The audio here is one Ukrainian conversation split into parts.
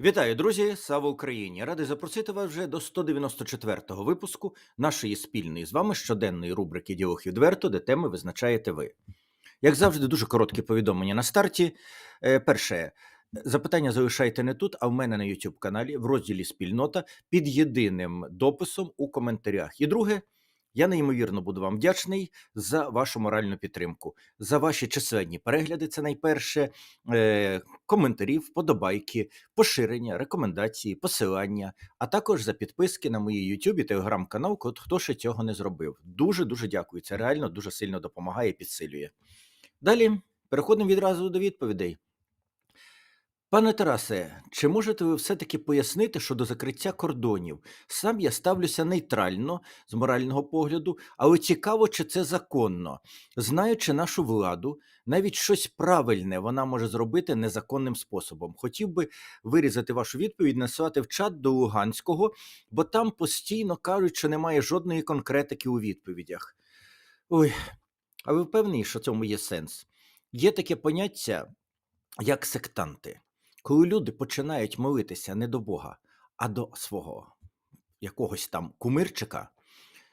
Вітаю, друзі! Слава Україні! Радий запросити вас вже до 194-го випуску нашої спільної з вами щоденної рубрики Діалог відверто, де теми визначаєте ви. Як завжди, дуже короткі повідомлення на старті. Е, Перше, запитання залишайте не тут, а в мене на YouTube каналі в розділі Спільнота під єдиним дописом у коментарях. І друге, я неймовірно буду вам вдячний за вашу моральну підтримку, за ваші численні перегляди. Це найперше е, коментарі, вподобайки, поширення, рекомендації, посилання, а також за підписки на моїй YouTube і телеграм канал, хто ще цього не зробив. Дуже дуже дякую. Це реально дуже сильно допомагає і підсилює. Далі переходимо відразу до відповідей. Пане Тарасе, чи можете ви все-таки пояснити щодо закриття кордонів? Сам я ставлюся нейтрально з морального погляду, але цікаво, чи це законно. Знаючи нашу владу, навіть щось правильне вона може зробити незаконним способом. Хотів би вирізати вашу відповідь, наслати в чат до Луганського, бо там постійно кажуть, що немає жодної конкретики у відповідях. Ой, а ви впевнені, що в цьому є сенс? Є таке поняття, як сектанти. Коли люди починають молитися не до Бога, а до свого якогось там кумирчика,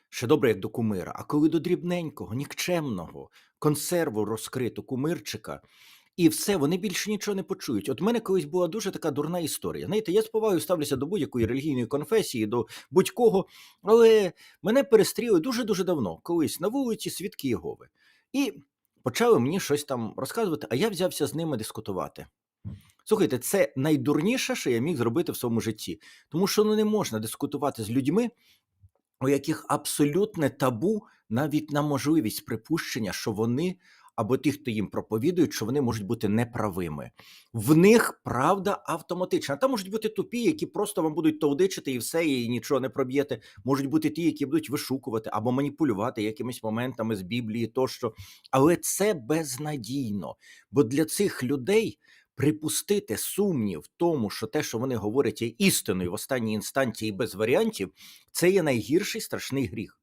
ще добре, як до кумира, а коли до дрібненького, нікчемного, консерву розкриту кумирчика, і все, вони більше нічого не почують. От в мене колись була дуже така дурна історія. Знаєте, я з повагою ставлюся до будь-якої релігійної конфесії, до будь-кого, але мене перестріли дуже-дуже давно, колись на вулиці свідки Єгови. І почали мені щось там розказувати, а я взявся з ними дискутувати. Слухайте, це найдурніше, що я міг зробити в своєму житті, тому що ну, не можна дискутувати з людьми, у яких абсолютне табу навіть на можливість припущення, що вони або ті, хто їм проповідують, що вони можуть бути неправими. В них правда автоматична. Там можуть бути тупі, які просто вам будуть толдичити і все, і нічого не проб'єте. Можуть бути ті, які будуть вишукувати або маніпулювати якимись моментами з Біблії тощо. Але це безнадійно. Бо для цих людей припустити сумнів в тому, що те, що вони говорять, є істиною в останній інстанції без варіантів, це є найгірший страшний гріх.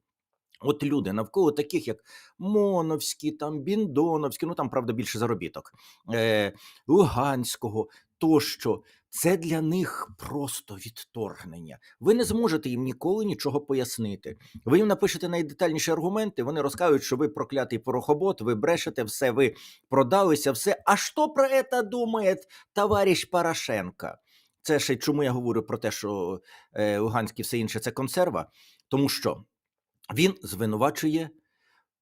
От люди навколо таких, як Моновські, там Біндоновські, ну там правда більше заробіток, е, Луганського тощо. Це для них просто відторгнення. Ви не зможете їм ніколи нічого пояснити. Ви їм напишете найдетальніші аргументи. Вони розкажуть, що ви проклятий порохобот, ви брешете все, ви продалися, все. А що про це думає товариш Порошенко? Це ще чому я говорю про те, що е, Луганський все інше це консерва, тому що він звинувачує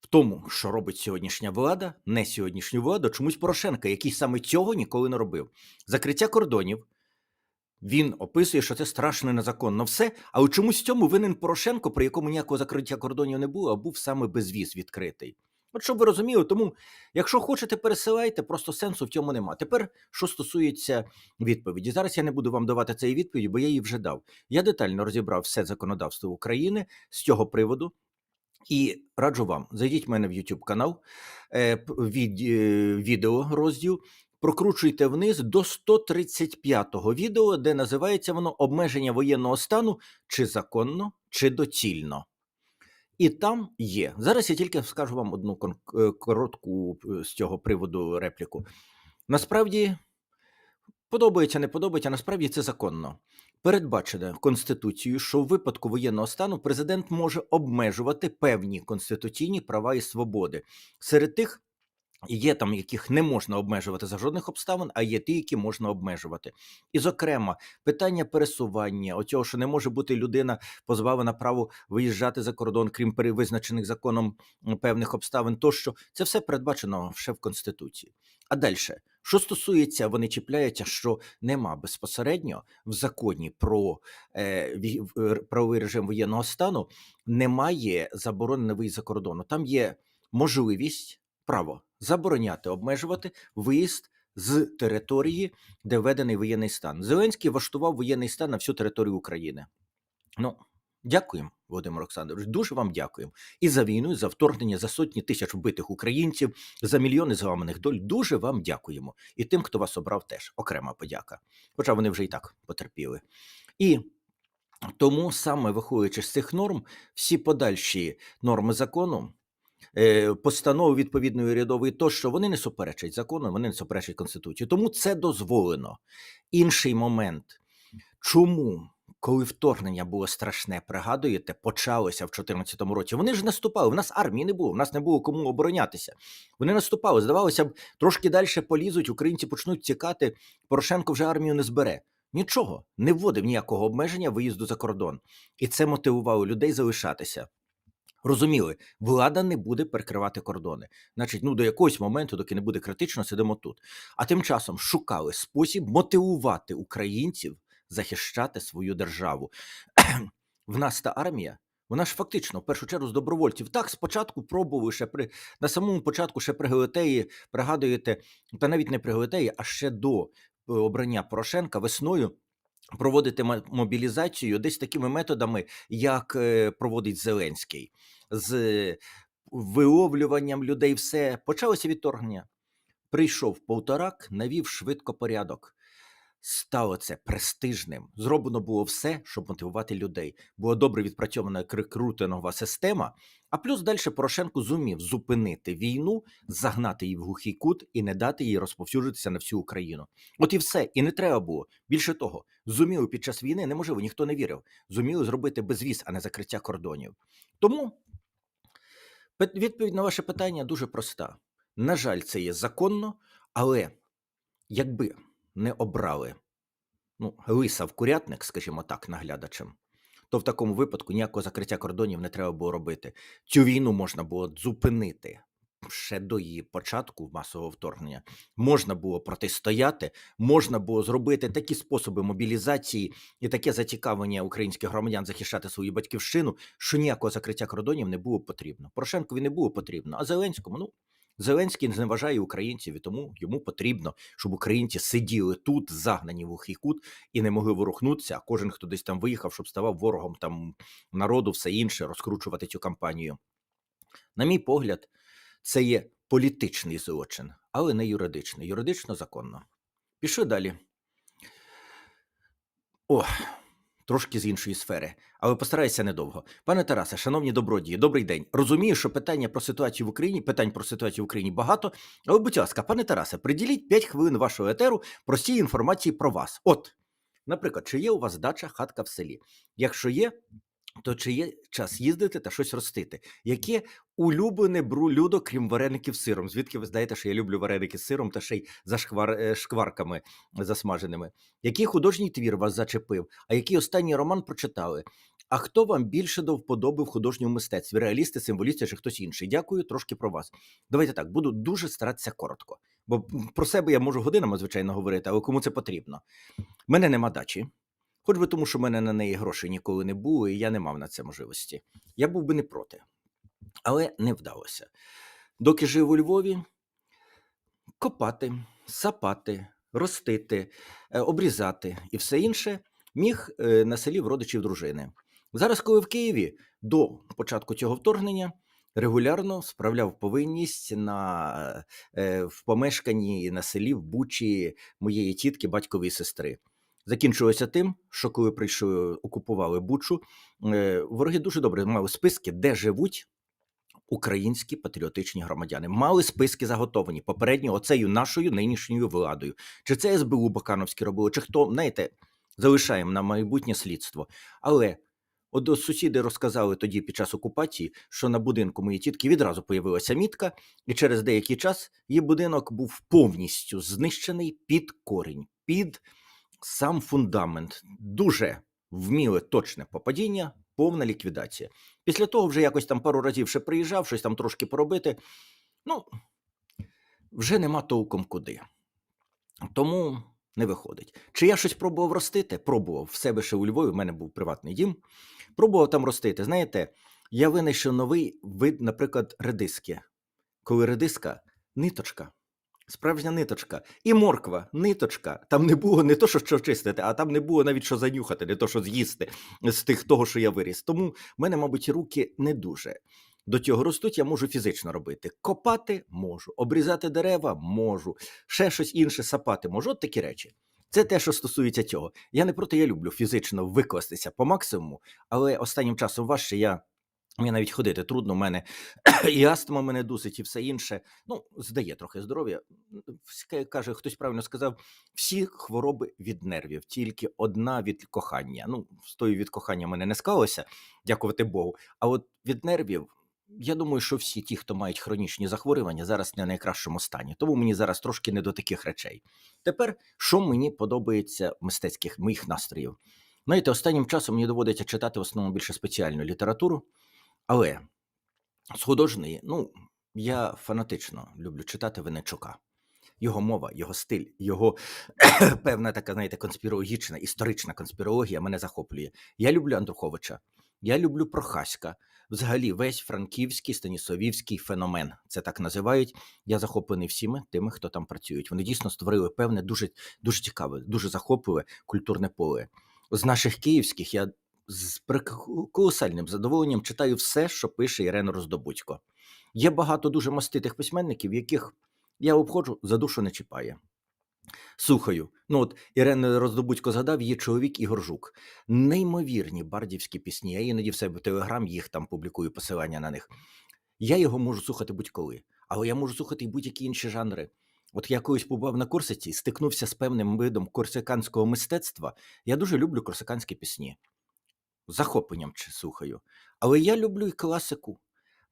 в тому, що робить сьогоднішня влада, не сьогоднішню владу, чомусь Порошенка, який саме цього ніколи не робив. Закриття кордонів. Він описує, що це страшно незаконно все, але чомусь цьому винен Порошенко, при якому ніякого закриття кордонів не було, а був саме безвіз відкритий. От щоб ви розуміли, тому якщо хочете, пересилайте, просто сенсу в цьому нема. Тепер, що стосується відповіді, зараз я не буду вам давати цієї відповіді, бо я її вже дав. Я детально розібрав все законодавство України з цього приводу. І раджу вам, зайдіть в мене в YouTube канал, е, від, е, відео розділ, прокручуйте вниз до 135-го відео, де називається воно обмеження воєнного стану чи законно, чи доцільно. І там є. Зараз я тільки скажу вам одну е, коротку е, з цього приводу репліку. Насправді, подобається, не подобається, насправді це законно. Передбачено Конституцією, що в випадку воєнного стану президент може обмежувати певні конституційні права і свободи. Серед тих є там, яких не можна обмежувати за жодних обставин, а є ті, які можна обмежувати. І, зокрема, питання пересування, оцього, що не може бути людина позбавлена праву виїжджати за кордон, крім перевизначених законом певних обставин, тощо це все передбачено ще в Конституції. А далі, що стосується, вони чіпляються, що нема безпосередньо в законі про е, р- правовий режим воєнного стану, немає заборони на виїзд за кордону. Там є можливість право забороняти, обмежувати виїзд з території, де введений воєнний стан. Зеленський влаштував воєнний стан на всю територію України. Ну, дякуємо, Володимир Олександрович. Дуже вам дякуємо. І за війну, і за вторгнення, за сотні тисяч вбитих українців, за мільйони зламаних доль. Дуже вам дякуємо. І тим, хто вас обрав, теж окрема подяка. Хоча вони вже і так потерпіли. І тому саме виходячи з цих норм, всі подальші норми закону. Е, Постанови відповідної урядової, тощо вони не суперечать закону, вони не суперечать конституції. Тому це дозволено. Інший момент чому, коли вторгнення було страшне, пригадуєте, почалося в 2014 році. Вони ж наступали. В нас армії не було, в нас не було кому оборонятися. Вони наступали. Здавалося б, трошки далі полізуть, українці почнуть тікати. Порошенко вже армію не збере. Нічого, не вводив ніякого обмеження виїзду за кордон. І це мотивувало людей залишатися. Розуміли, влада не буде перекривати кордони. Значить, ну до якогось моменту, доки не буде критично, сидимо тут. А тим часом шукали спосіб мотивувати українців захищати свою державу. В нас та армія. Вона ж фактично в першу чергу з добровольців. Так, спочатку пробували ще при на самому початку ще при Галилеї, пригадуєте, та навіть не при Галилеї, а ще до е, обрання Порошенка весною проводити мобілізацію десь такими методами, як е, проводить Зеленський, з виловлюванням людей. Все почалося відторгнення. Прийшов полторак, навів швидко порядок. Стало це престижним. Зроблено було все, щоб мотивувати людей. Була добре відпрацьована рекрутингова система. А плюс далі Порошенко зумів зупинити війну, загнати її в глухий кут і не дати їй розповсюджитися на всю Україну. От і все. І не треба було. Більше того, зуміли під час війни, неможливо, ніхто не вірив. Зуміли зробити безвіз, а не закриття кордонів. Тому відповідь на ваше питання дуже проста. На жаль, це є законно, але якби не обрали ну, лиса в курятник, скажімо так, наглядачем, то в такому випадку ніякого закриття кордонів не треба було робити. Цю війну можна було зупинити ще до її початку масового вторгнення. Можна було протистояти, можна було зробити такі способи мобілізації і таке зацікавлення українських громадян захищати свою батьківщину, що ніякого закриття кордонів не було потрібно. Порошенкові не було потрібно, а Зеленському, ну. Зеленський не зневажає українців, і тому йому потрібно, щоб українці сиділи тут, загнані в глухий кут, і не могли ворухнутися. А кожен, хто десь там виїхав, щоб ставав ворогом там народу, все інше, розкручувати цю кампанію. На мій погляд, це є політичний злочин, але не юридичний. Юридично законно. Пішли далі. О, трошки з іншої сфери, але постараюся недовго. Пане Тарасе, шановні добродії, добрий день. Розумію, що питання про ситуацію в Україні, питань про ситуацію в Україні багато. Але, будь ласка, пане Тарасе, приділіть 5 хвилин вашого етеру простій інформації про вас. От, наприклад, чи є у вас дача, хатка в селі? Якщо є, то чи є час їздити та щось ростити? Яке улюблене блюдо, крім вареників з сиром? Звідки ви знаєте, що я люблю вареники з сиром та ще й за шквар, е, шкварками засмаженими? Який художній твір вас зачепив? А який останній роман прочитали? А хто вам більше до вподоби в художньому мистецтві? Реалісти, символісти чи хтось інший? Дякую трошки про вас. Давайте так, буду дуже старатися коротко. Бо про себе я можу годинами, звичайно, говорити, але кому це потрібно? Мене нема дачі. Хоч би тому, що в мене на неї грошей ніколи не було, і я не мав на це можливості. Я був би не проти, але не вдалося. Доки жив у Львові, копати, сапати, ростити, е, обрізати і все інше міг е, на селі в родичів дружини. Зараз, коли в Києві до початку цього вторгнення регулярно справляв повинність на, е, в помешканні на селі в Бучі моєї тітки, батькової сестри. Закінчилося тим, що коли прийшли, окупували Бучу, е, вороги дуже добре мали списки, де живуть українські патріотичні громадяни. Мали списки заготовані попередньо оцею нашою нинішньою владою. Чи це СБУ Бакановське робило, чи хто, знаєте, залишаємо на майбутнє слідство. Але от сусіди розказали тоді під час окупації, що на будинку моєї тітки відразу появилася мітка, і через деякий час її будинок був повністю знищений під корінь, під сам фундамент. Дуже вміле точне попадіння, повна ліквідація. Після того вже якось там пару разів ще приїжджав, щось там трошки поробити. Ну, вже нема толком куди. Тому не виходить. Чи я щось пробував ростити? Пробував в себе ще у Львові, в мене був приватний дім. Пробував там ростити. Знаєте, я винайшов новий вид, наприклад, редиски. Коли редиска ниточка. Справжня ниточка. І морква, ниточка. Там не було не то, що, що чистити, а там не було навіть що занюхати, не то, що з'їсти з тих того, що я виріс. Тому в мене, мабуть, руки не дуже. До цього ростуть, я можу фізично робити. Копати можу, обрізати дерева можу, ще щось інше сапати можу. От такі речі. Це те, що стосується цього. Я не проти, я люблю фізично викластися по максимуму, але останнім часом важче я Мені навіть ходити трудно, у мене і астма мене дусить, і все інше. Ну, здає трохи здоров'я. Каже, хтось правильно сказав: всі хвороби від нервів, тільки одна від кохання. Ну, з тою від кохання мене не склалося, дякувати Богу. А от від нервів, я думаю, що всі ті, хто мають хронічні захворювання, зараз не в найкращому стані. Тому мені зараз трошки не до таких речей. Тепер, що мені подобається в мистецьких моїх настроїв? Знаєте, останнім часом мені доводиться читати в основному більше спеціальну літературу. Але з художньої, ну, я фанатично люблю читати Винничука. Його мова, його стиль, його певна така, знаєте, конспірологічна, історична конспірологія мене захоплює. Я люблю Андруховича, я люблю Прохаська. Взагалі, весь франківський станіславівський феномен, це так називають. Я захоплений всіми тими, хто там працюють. Вони дійсно створили певне дуже, дуже цікаве, дуже захопливе культурне поле. З наших київських я з колосальним задоволенням читаю все, що пише Ірена Роздобудько. Є багато дуже маститих письменників, яких я обходжу, за душу не чіпає. Слухаю, ну от Ірена Роздобудько згадав її чоловік Ігор Жук. Неймовірні бардівські пісні. Я іноді в себе в телеграм їх там публікую посилання на них. Я його можу слухати будь-коли, але я можу слухати і будь-які інші жанри. От я колись побував на Корсиці стикнувся з певним видом корсиканського мистецтва. Я дуже люблю корсиканські пісні. Захопленням чи слухаю. Але я люблю і класику.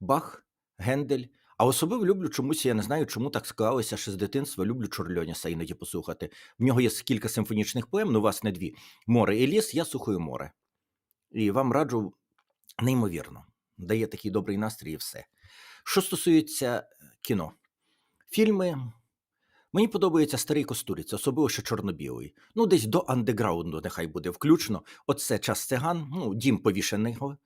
Бах, Гендель. А особливо люблю чомусь, я не знаю, чому так склалося ще з дитинства. Люблю Чорльоняса іноді послухати. В нього є кілька симфонічних поем, ну у вас не дві. Море і ліс, я слухаю море. І вам раджу неймовірно. Дає такий добрий настрій і все. Що стосується е, кіно, фільми. Мені подобається старий Костуріць, особливо ще чорно-білий. Ну, десь до андеграунду нехай буде включно. Оце час циган, ну, дім повішеного.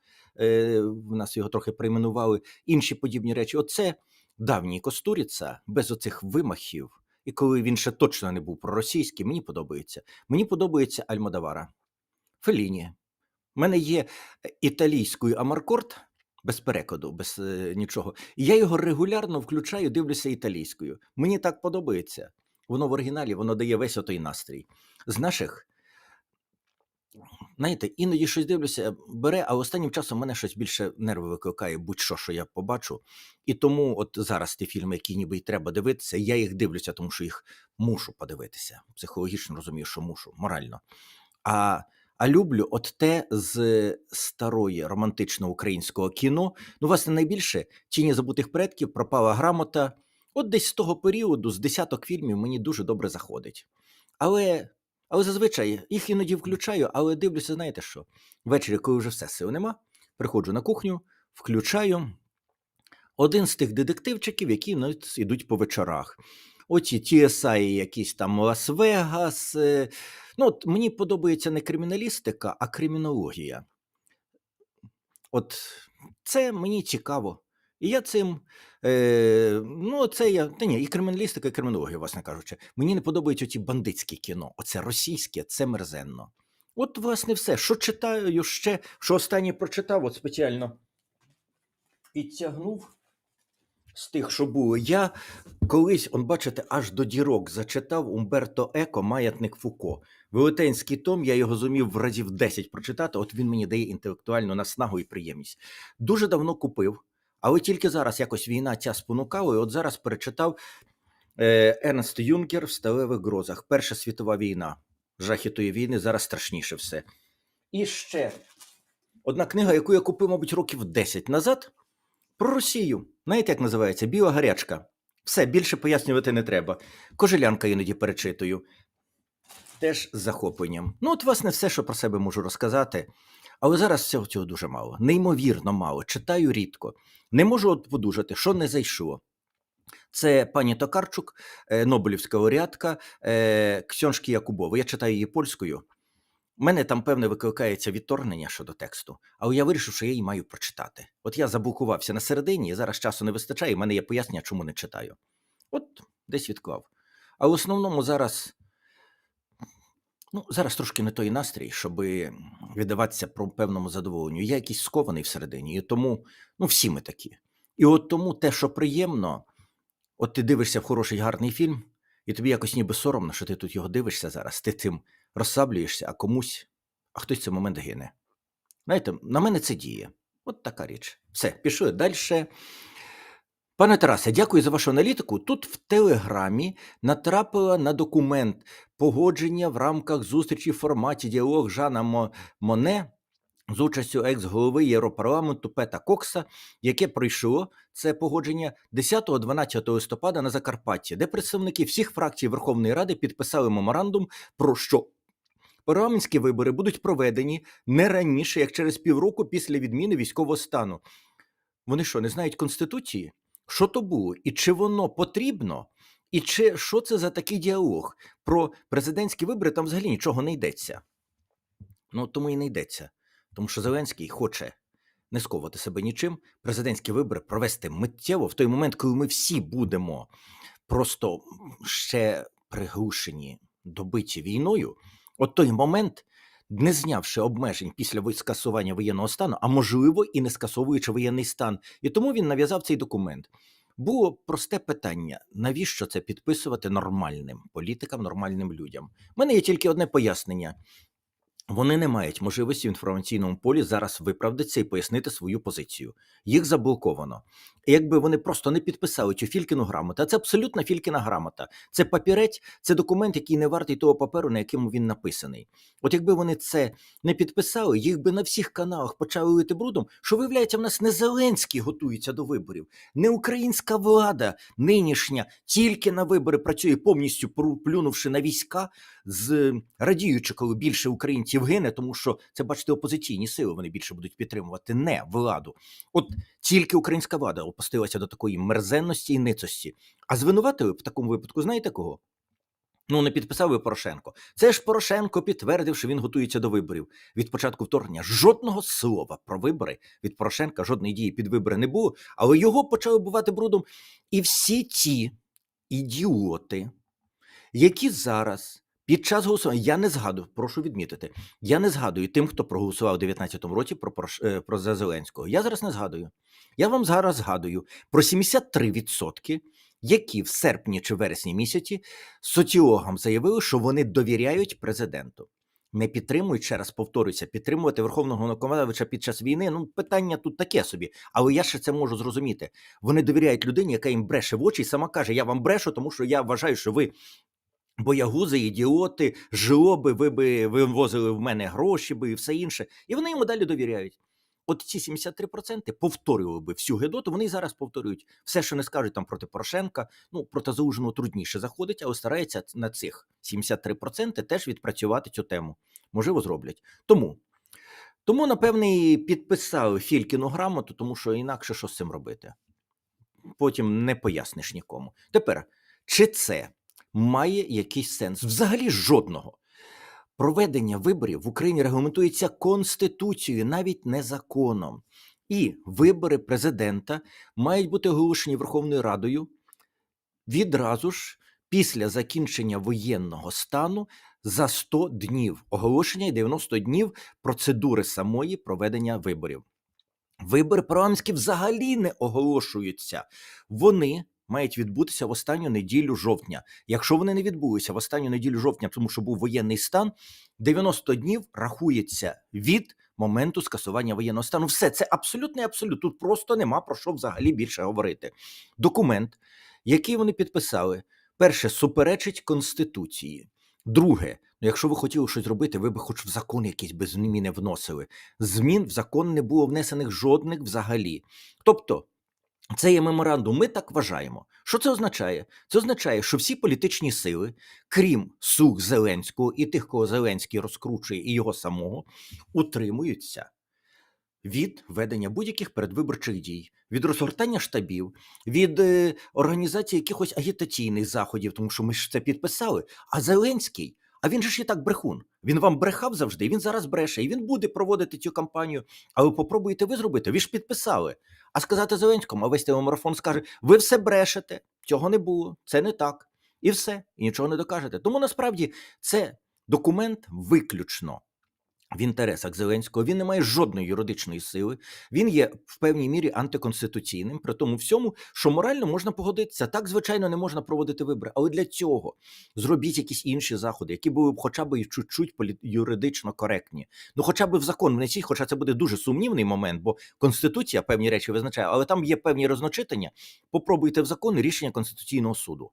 Е, в нас його трохи перейменували. Інші подібні речі. Оце давній Костуріця, без оцих вимахів. І коли він ще точно не був проросійський, мені подобається. Мені подобається Альмодавара, Феліні. У мене є е, італійською Амаркорд, без перекладу, без е, нічого. І я його регулярно включаю, дивлюся італійською. Мені так подобається. Воно в оригіналі, воно дає весь отой настрій. З наших, знаєте, іноді щось дивлюся, бере, а останнім часом мене щось більше нерви викликає, будь-що, що я побачу. І тому, от зараз ті фільми, які ніби й треба дивитися, я їх дивлюся, тому що їх мушу подивитися. Психологічно розумію, що мушу, морально. А а люблю от те з старої романтичного українського кіно. Ну, власне, найбільше тіні забутих предків, пропала грамота. От десь з того періоду, з десяток фільмів, мені дуже добре заходить. Але, але зазвичай їх іноді включаю, але дивлюся, знаєте що? Ввечері, коли вже все сил нема, приходжу на кухню, включаю один з тих детективчиків, які навіть йдуть по вечорах. Оці TSI якісь там Лас-Вегас. Ну, от мені подобається не криміналістика, а кримінологія. От це мені цікаво. І я цим. Е, ну, це я. Та ні, і криміналістика, і кримінологія, власне кажучи. Мені не подобаються ці бандитські кіно. Оце російське, це мерзенно. От, власне, все. Що читаю ще, що останнє прочитав, от спеціально підтягнув з тих, що було. Я колись, он бачите, аж до дірок зачитав Умберто Еко Маятник Фуко. Велетенський том, я його зумів в разів 10 прочитати. От він мені дає інтелектуальну наснагу і приємність. Дуже давно купив, але тільки зараз якось війна ця спонукала, і от зараз перечитав е, Ернст Юнкер в сталевих грозах. Перша світова війна. Жахи тої війни, зараз страшніше все. І ще одна книга, яку я купив, мабуть, років 10 назад. Про Росію. Знаєте, як називається? Біла гарячка. Все, більше пояснювати не треба. Кожелянка іноді перечитую. Теж з захопленням. Ну, от, власне, все, що про себе можу розказати. Але зараз всього цього дуже мало. Неймовірно мало. Читаю рідко. Не можу от подужати, що не зайшло. Це пані Токарчук, е, Нобелівська лауреатка е, Ксьоншки Якубова. Я читаю її польською. У мене там, певне, викликається відторгнення щодо тексту, але я вирішив, що я її маю прочитати. От я заблокувався на середині, і зараз часу не вистачає, і в мене є пояснення, чому не читаю. От десь відклав. А в основному зараз. Ну, зараз трошки не той настрій, щоб віддаватися про певному задоволенню. Я якийсь скований всередині, і тому, ну, всі ми такі. І от тому те, що приємно, от ти дивишся в хороший гарний фільм, і тобі якось ніби соромно, що ти тут його дивишся зараз, ти тим розслаблюєшся, а комусь, а хтось цей момент гине. Знаєте, на мене це діє. От така річ. Все, пішли далі. Пане Тарасе, дякую за вашу аналітику. Тут в Телеграмі натрапила на документ погодження в рамках зустрічі в форматі діалог Жана Моне з участю екс-голови Європарламенту Пета Кокса, яке пройшло це погодження 10-12 листопада на Закарпатті, де представники всіх фракцій Верховної Ради підписали меморандум про що парламентські вибори будуть проведені не раніше, як через півроку після відміни військового стану. Вони що, не знають Конституції? Що то було? І чи воно потрібно? І чи що це за такий діалог? Про президентські вибори там взагалі нічого не йдеться. Ну, тому і не йдеться. Тому що Зеленський хоче не сковувати себе нічим, президентські вибори провести миттєво в той момент, коли ми всі будемо просто ще приглушені, добиті війною. От той момент, не знявши обмежень після скасування воєнного стану, а можливо і не скасовуючи воєнний стан. І тому він нав'язав цей документ. Було просте питання: навіщо це підписувати нормальним політикам, нормальним людям? У мене є тільки одне пояснення. Вони не мають можливості в інформаційному полі зараз виправдатися і пояснити свою позицію. Їх заблоковано. І якби вони просто не підписали цю Фількіну грамоту, а це абсолютно Фількіна грамота. Це папірець, це документ, який не вартий того паперу, на якому він написаний. От якби вони це не підписали, їх би на всіх каналах почали лити брудом, що виявляється, в нас не Зеленський готується до виборів, не українська влада нинішня тільки на вибори працює повністю плюнувши на війська, з радіючи, коли більше українців гине, тому що це, бачите, опозиційні сили вони більше будуть підтримувати не владу. От тільки українська влада опустилася до такої мерзенності і ницості. А звинуватили в такому випадку, знаєте кого? Ну, не підписав і Порошенко. Це ж Порошенко підтвердив, що він готується до виборів. Від початку вторгнення жодного слова про вибори від Порошенка, жодної дії під вибори не було, але його почали бувати брудом. І всі ті ідіоти, які зараз під час голосування, я не згадую, прошу відмітити, я не згадую тим, хто проголосував у 19-му році про, е, про за Зеленського. Я зараз не згадую. Я вам зараз згадую про 73%, які в серпні чи вересні місяці соціологам заявили, що вони довіряють президенту. Не підтримують, ще раз повторюся, підтримувати Верховного Головнокомандувача під час війни. Ну, питання тут таке собі, але я ще це можу зрозуміти. Вони довіряють людині, яка їм бреше в очі, і сама каже: Я вам брешу, тому що я вважаю, що ви боягузи, ідіоти, жлоби, ви би вивозили в мене гроші би і все інше. І вони йому далі довіряють. От ці 73% повторювали би всю гедоту, вони і зараз повторюють все, що не скажуть там проти Порошенка. Ну, проти Залужного трудніше заходить, але стараються на цих 73% теж відпрацювати цю тему. Можливо, зроблять. Тому, тому напевне, і підписали Фількіну грамоту, тому що інакше що з цим робити? Потім не поясниш нікому. Тепер, чи це має якийсь сенс? Взагалі жодного. Проведення виборів в Україні регламентується Конституцією, навіть не законом. І вибори президента мають бути оголошені Верховною Радою відразу ж після закінчення воєнного стану за 100 днів оголошення і 90 днів процедури самої проведення виборів. Вибори парламентські взагалі не оголошуються. Вони мають відбутися в останню неділю жовтня. Якщо вони не відбулися в останню неділю жовтня, тому що був воєнний стан, 90 днів рахується від моменту скасування воєнного стану. Все це абсолютно і абсолют. Тут просто нема про що взагалі більше говорити. Документ, який вони підписали, перше суперечить конституції. Друге, ну якщо ви хотіли щось робити, ви б хоч в закон якийсь без зміни вносили. Змін в закон не було внесених жодних взагалі. Тобто, це є меморандум. Ми так вважаємо. Що це означає? Це означає, що всі політичні сили, крім сух Зеленського і тих, кого Зеленський розкручує, і його самого, утримуються від ведення будь-яких передвиборчих дій, від розгортання штабів, від е, організації якихось агітаційних заходів, тому що ми ж це підписали. А Зеленський, а він же ж і так брехун. Він вам брехав завжди, він зараз бреше, і він буде проводити цю кампанію. Але попробуєте ви зробити, ви ж підписали. А сказати Зеленському, а весь телемарафон скаже: ви все брешете, цього не було, це не так. І все, і нічого не докажете. Тому насправді це документ виключно в інтересах Зеленського. Він не має жодної юридичної сили. Він є в певній мірі антиконституційним, при тому всьому, що морально можна погодитися. Так, звичайно, не можна проводити вибори, але для цього зробіть якісь інші заходи, які були б хоча б і чуть-чуть юридично коректні. Ну, хоча б в закон внесіть, хоча це буде дуже сумнівний момент, бо конституція певні речі визначає, але там є певні розночитання. Попробуйте в закон рішення Конституційного суду.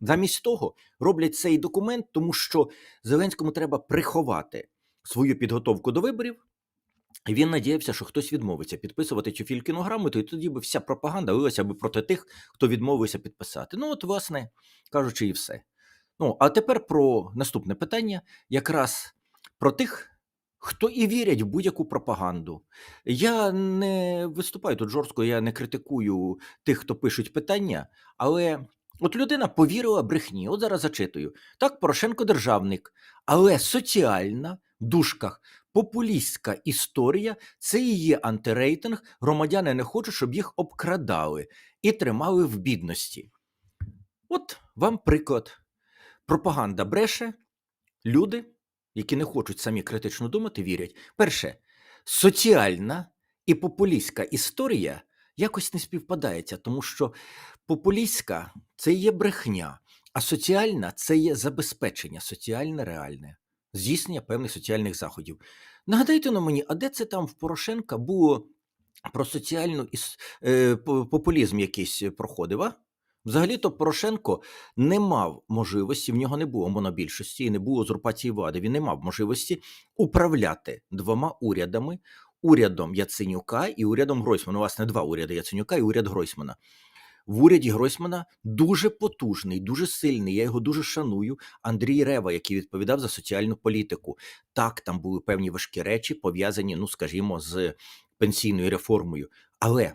Замість того роблять цей документ, тому що Зеленському треба приховати свою підготовку до виборів. І він надіявся, що хтось відмовиться підписувати цю фількіну грамоту, і тоді би вся пропаганда лилася би проти тих, хто відмовився підписати. Ну, от, власне кажучи, і все. Ну, а тепер про наступне питання, якраз про тих, хто і вірять в будь-яку пропаганду. Я не виступаю тут жорстко, я не критикую тих, хто пишуть питання, але от людина повірила брехні. От зараз зачитую. Так, Порошенко державник, але соціальна дужках популістська історія це і є антирейтинг. Громадяни не хочуть, щоб їх обкрадали і тримали в бідності. От вам приклад. Пропаганда бреше, люди, які не хочуть самі критично думати, вірять. Перше, соціальна і популістська історія якось не співпадається, тому що популістська це є брехня, а соціальна це є забезпечення, соціальне реальне, здійснення певних соціальних заходів. Нагадайте на мені, а де це там в Порошенка було про соціальну іс- е, популізм якийсь проходив? А? Взагалі-то Порошенко не мав можливості, в нього не було монобільшості і не було узурпації влади. Він не мав можливості управляти двома урядами: урядом Яценюка і урядом Гройсмана. Власне, два уряди Яценюка і уряд Гройсмана. В уряді Гройсмана дуже потужний, дуже сильний. Я його дуже шаную. Андрій Рева, який відповідав за соціальну політику. Так, там були певні важкі речі, пов'язані, ну скажімо, з пенсійною реформою. Але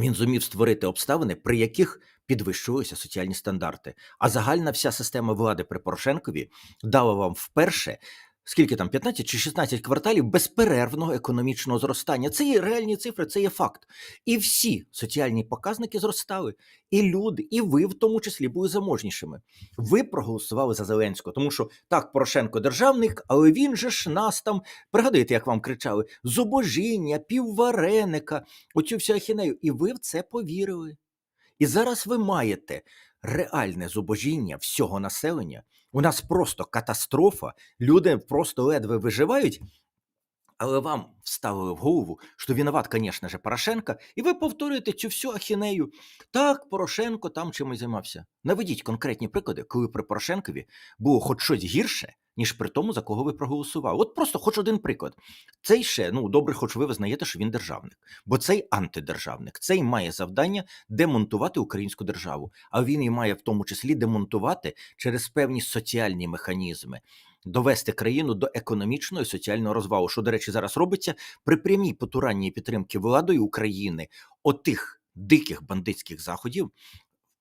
він зумів створити обставини, при яких підвищувалися соціальні стандарти. А загальна вся система влади при Порошенкові дала вам вперше. Скільки там 15 чи 16 кварталів безперервного економічного зростання. Це є реальні цифри, це є факт. І всі соціальні показники зростали. І люди, і ви в тому числі були заможнішими. Ви проголосували за Зеленського, тому що так, Порошенко державник, але він же ж нас там пригадуєте, як вам кричали: зубожіння, піввареника, оцю всю ахінею. І ви в це повірили. І зараз ви маєте реальне зубожіння всього населення. У нас просто катастрофа. Люди просто ледве виживають. Але вам вставили в голову, що виноват, звісно ж, Порошенко, і ви повторюєте цю всю ахінею. Так, Порошенко там чимось займався. Наведіть конкретні приклади, коли при Порошенкові було хоч щось гірше, ніж при тому, за кого ви проголосували. От просто хоч один приклад. Цей ще, ну добре, хоч ви визнаєте, що він державник, бо цей антидержавник, цей має завдання демонтувати українську державу, а він і має в тому числі демонтувати через певні соціальні механізми. Довести країну до економічного і соціального розвалу, що, до речі, зараз робиться при прямій потуранній підтримки владою України отих диких бандитських заходів,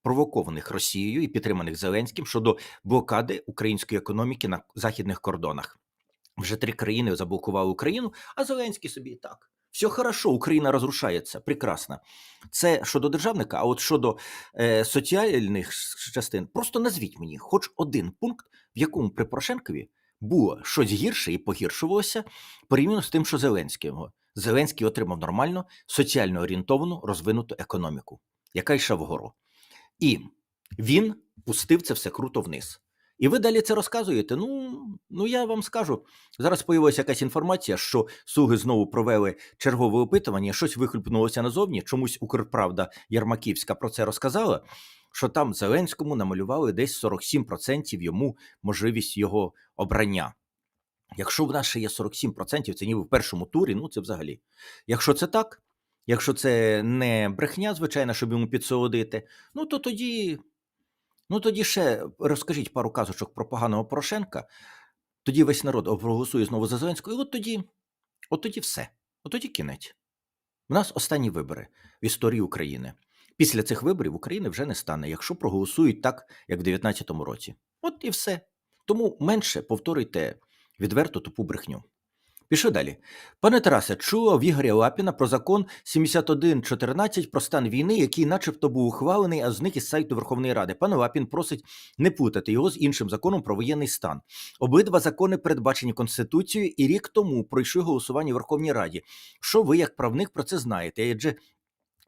провокованих Росією і підтриманих Зеленським щодо блокади української економіки на західних кордонах. Вже три країни заблокували Україну, а Зеленський собі і так. Все хорошо, Україна розрушається, прекрасно. Це щодо державника, а от щодо е, соціальних частин, просто назвіть мені хоч один пункт, в якому при Порошенкові було щось гірше і погіршувалося порівняно з тим, що Зеленського. Зеленський отримав нормально соціально орієнтовану розвинуту економіку, яка йшла вгору. І він пустив це все круто вниз. І ви далі це розказуєте. Ну, ну я вам скажу. Зараз появилася якась інформація, що суги знову провели чергове опитування, щось вихлюпнулося назовні. Чомусь Укрправда Ярмаківська про це розказала. Що там Зеленському намалювали десь 47% йому можливість його обрання. Якщо в нас ще є 47%, це ніби в першому турі, ну це взагалі. Якщо це так, якщо це не брехня, звичайно, щоб йому підсолодити, ну то тоді, ну тоді ще розкажіть пару казочок про поганого Порошенка, тоді весь народ проголосує знову за Зеленського, і от тоді, от тоді все. От тоді кінець. У нас останні вибори в історії України. Після цих виборів України вже не стане, якщо проголосують так, як в 2019 році. От і все. Тому менше повторюйте відверто тупу брехню. Пішли далі. Пане Тарасе, чула в Ігоря Лапіна про закон 7114 про стан війни, який начебто був ухвалений, а зник із сайту Верховної Ради. Пане Лапін просить не путати його з іншим законом про воєнний стан. Обидва закони передбачені Конституцією і рік тому пройшли голосування в Верховній Раді. Що ви, як правник, про це знаєте? Адже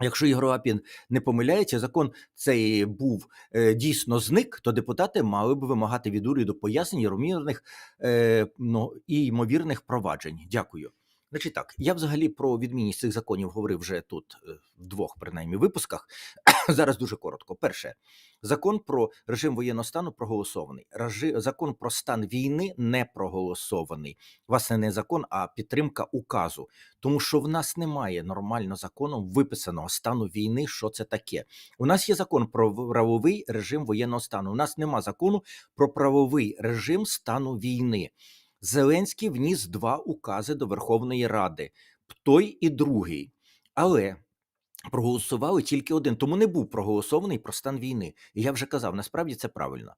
Якщо Лапін не помиляється, закон цей був е, дійсно зник, то депутати мали б вимагати від уряду пояснень ймовірних е, ну, і ймовірних проваджень. Дякую. Значить так, я взагалі про відмінність цих законів говорив вже тут е, в двох, принаймні, випусках. Зараз дуже коротко. Перше, закон про режим воєнного стану проголосований. Режи- Закон про стан війни не проголосований. Власне, не закон, а підтримка указу. Тому що в нас немає нормально законом виписаного стану війни. Що це таке? У нас є закон про правовий режим воєнного стану. У нас нема закону про правовий режим стану війни. Зеленський вніс два укази до Верховної Ради, той і другий. Але проголосували тільки один, тому не був проголосований про стан війни. І я вже казав, насправді це правильно.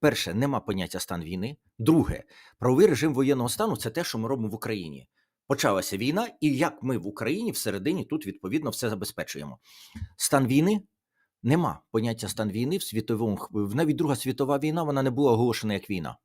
Перше, нема поняття стан війни. Друге, правовий режим воєнного стану це те, що ми робимо в Україні. Почалася війна, і як ми в Україні всередині тут відповідно все забезпечуємо. Стан війни нема поняття стан війни в світовому навіть Друга світова війна вона не була оголошена як війна.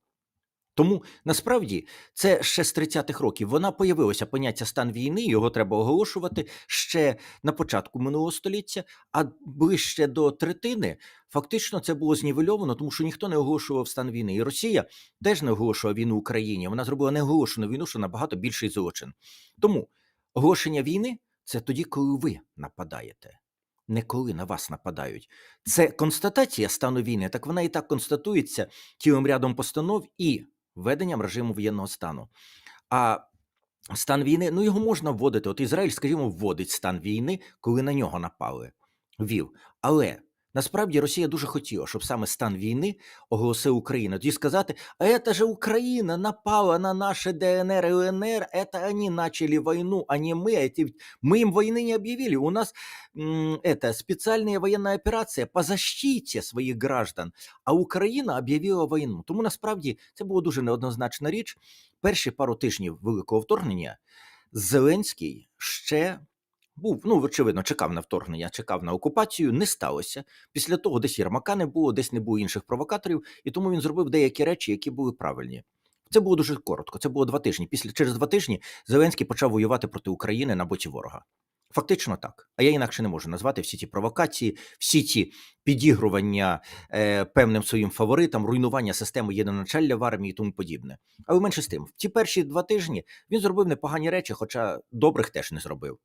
Тому насправді це ще з 30-х років вона появилося поняття стан війни, його треба оголошувати ще на початку минулого століття, а ближче до третини фактично це було знівельовано, тому що ніхто не оголошував стан війни. І Росія теж не оголошувала війну Україні. Вона зробила неоголошену війну, що набагато більший злочин. Тому оголошення війни це тоді, коли ви нападаєте. Не коли на вас нападають. Це констатація стану війни, так вона і так констатується цілим рядом постанов і введенням режиму воєнного стану. А стан війни, ну його можна вводити. От Ізраїль, скажімо, вводить стан війни, коли на нього напали. Вів. Але насправді Росія дуже хотіла, щоб саме стан війни оголосив Україна. Тоді сказати, а це же Україна напала на наше ДНР и ЛНР, это они начали войну, а не мы. Эти... Мы им войны не объявили. У нас м, это специальная военная операція по защите своїх граждан, а Україна об'явила війну. Тому насправді це була дуже неоднозначна річ. Перші пару тижнів великого вторгнення Зеленський ще був, ну, очевидно, чекав на вторгнення, чекав на окупацію, не сталося. Після того десь Єрмака не було, десь не було інших провокаторів, і тому він зробив деякі речі, які були правильні. Це було дуже коротко. Це було два тижні. Після через два тижні Зеленський почав воювати проти України на боці ворога. Фактично так. А я інакше не можу назвати всі ті провокації, всі ті підігрування е, певним своїм фаворитам, руйнування системи єдиноначалля в армії і тому подібне. Але менше з тим, в ті перші два тижні він зробив непогані речі, хоча добрих теж не зробив.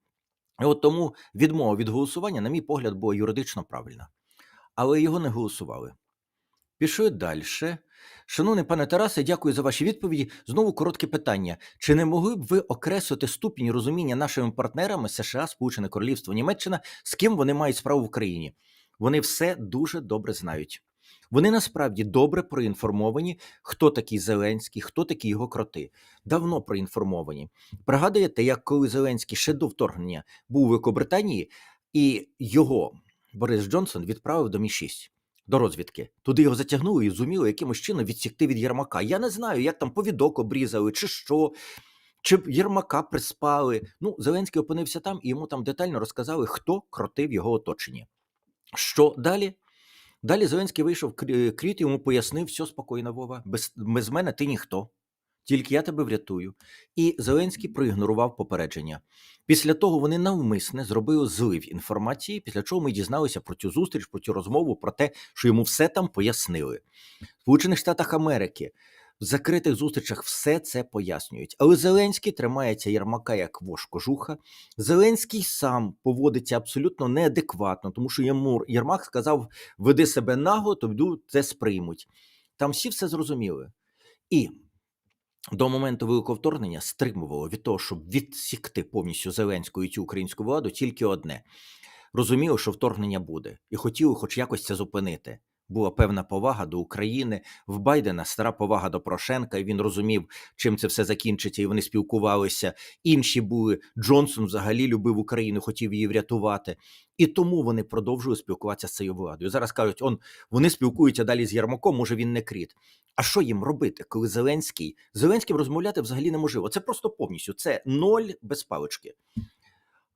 І от тому відмова від голосування, на мій погляд, була юридично правильна. Але його не голосували. Пішли далі. Шановний пане Тарасе, дякую за ваші відповіді. Знову коротке питання: чи не могли б ви окреслити ступінь розуміння нашими партнерами США, Сполучене Королівство, Німеччина, з ким вони мають справу в Україні? Вони все дуже добре знають. Вони насправді добре проінформовані, хто такий Зеленський, хто такі його кроти. Давно проінформовані. Пригадуєте, як коли Зеленський ще до вторгнення був у Великобританії, і його Борис Джонсон відправив до Мі 6 до розвідки. Туди його затягнули і зуміли якимось чином відсікти від Єрмака. Я не знаю, як там повідок обрізали, чи що, чи Єрмака приспали. Ну, Зеленський опинився там і йому там детально розказали, хто кротив його оточенні. Що далі? Далі Зеленський вийшов кріт, йому пояснив, все спокійно, Вова. Без, без мене ти ніхто. Тільки я тебе врятую. І Зеленський проігнорував попередження. Після того вони навмисне зробили злив інформації, після чого ми дізналися про цю зустріч, про цю розмову, про те, що йому все там пояснили. В Сполучених Штатах Америки в закритих зустрічах все це пояснюють. Але Зеленський тримається Єрмака як вож кожуха. Зеленський сам поводиться абсолютно неадекватно, тому що йому Єрмак сказав: веди себе нагло, то це сприймуть. Там всі все зрозуміли. І до моменту великого вторгнення стримувало від того, щоб відсікти повністю Зеленську і цю українську владу, тільки одне: розуміло, що вторгнення буде, і хотіли хоч якось це зупинити. Була певна повага до України. В Байдена стара повага до Порошенка, і він розумів, чим це все закінчиться, і вони спілкувалися. Інші були Джонсон взагалі любив Україну, хотів її врятувати. І тому вони продовжують спілкуватися з цією владою. Зараз кажуть, он вони спілкуються далі з Єрмаком, може він не кріт. А що їм робити, коли Зеленський Зеленським розмовляти взагалі неможливо? Це просто повністю це ноль без палички.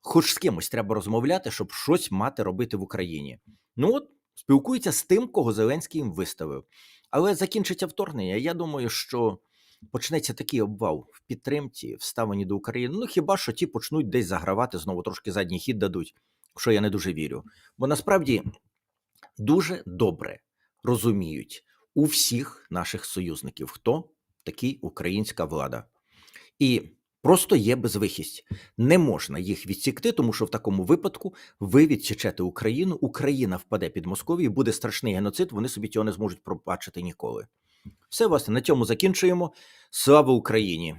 Хоч з кимось треба розмовляти, щоб щось мати робити в Україні. Ну от спілкуються з тим, кого Зеленський їм виставив. Але закінчиться вторгнення. Я думаю, що почнеться такий обвал в підтримці, в ставленні до України. Ну хіба що ті почнуть десь загравати, знову трошки задній хід дадуть, що я не дуже вірю. Бо насправді дуже добре розуміють у всіх наших союзників, хто такий українська влада. І просто є безвихість. Не можна їх відсікти, тому що в такому випадку ви відсічете Україну, Україна впаде під Московію, буде страшний геноцид, вони собі цього не зможуть пробачити ніколи. Все, власне, на цьому закінчуємо. Слава Україні!